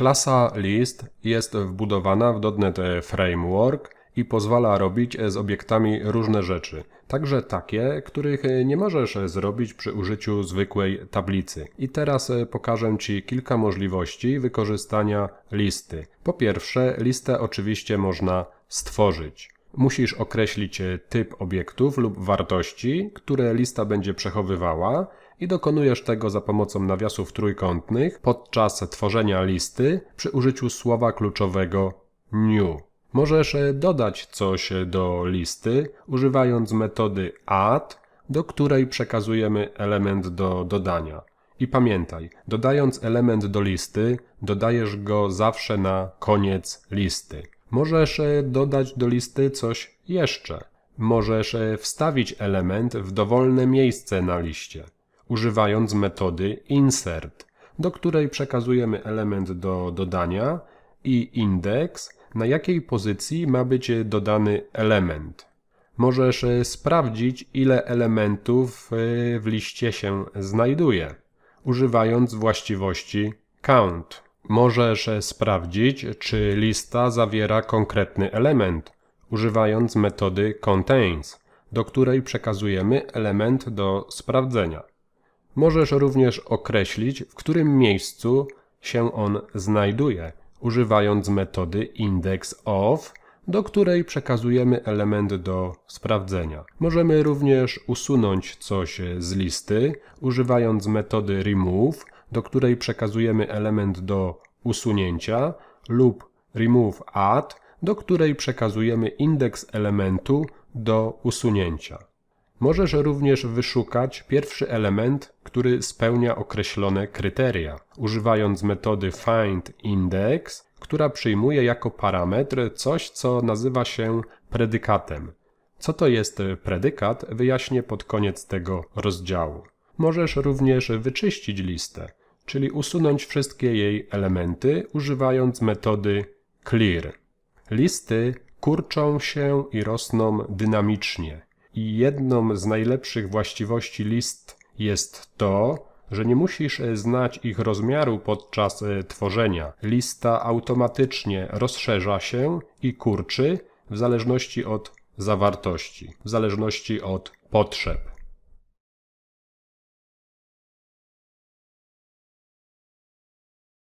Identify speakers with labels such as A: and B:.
A: Klasa list jest wbudowana w .NET Framework i pozwala robić z obiektami różne rzeczy, także takie, których nie możesz zrobić przy użyciu zwykłej tablicy. I teraz pokażę Ci kilka możliwości wykorzystania listy. Po pierwsze, listę oczywiście można stworzyć. Musisz określić typ obiektów lub wartości, które lista będzie przechowywała i dokonujesz tego za pomocą nawiasów trójkątnych podczas tworzenia listy przy użyciu słowa kluczowego new. Możesz dodać coś do listy używając metody add, do której przekazujemy element do dodania. I pamiętaj, dodając element do listy, dodajesz go zawsze na koniec listy. Możesz dodać do listy coś jeszcze. Możesz wstawić element w dowolne miejsce na liście, używając metody insert, do której przekazujemy element do dodania i indeks, na jakiej pozycji ma być dodany element. Możesz sprawdzić, ile elementów w liście się znajduje, używając właściwości count. Możesz sprawdzić, czy lista zawiera konkretny element, używając metody contains, do której przekazujemy element do sprawdzenia. Możesz również określić, w którym miejscu się on znajduje, używając metody indexOf, do której przekazujemy element do sprawdzenia. Możemy również usunąć coś z listy, używając metody remove, do której przekazujemy element do usunięcia lub remove add, do której przekazujemy indeks elementu do usunięcia. Możesz również wyszukać pierwszy element, który spełnia określone kryteria, używając metody findIndex, która przyjmuje jako parametr coś, co nazywa się predykatem. Co to jest predykat, wyjaśnię pod koniec tego rozdziału. Możesz również wyczyścić listę, czyli usunąć wszystkie jej elementy, używając metody clear. Listy kurczą się i rosną dynamicznie. I jedną z najlepszych właściwości list jest to, że nie musisz znać ich rozmiaru podczas tworzenia. Lista automatycznie rozszerza się i kurczy w zależności od zawartości, w zależności od potrzeb.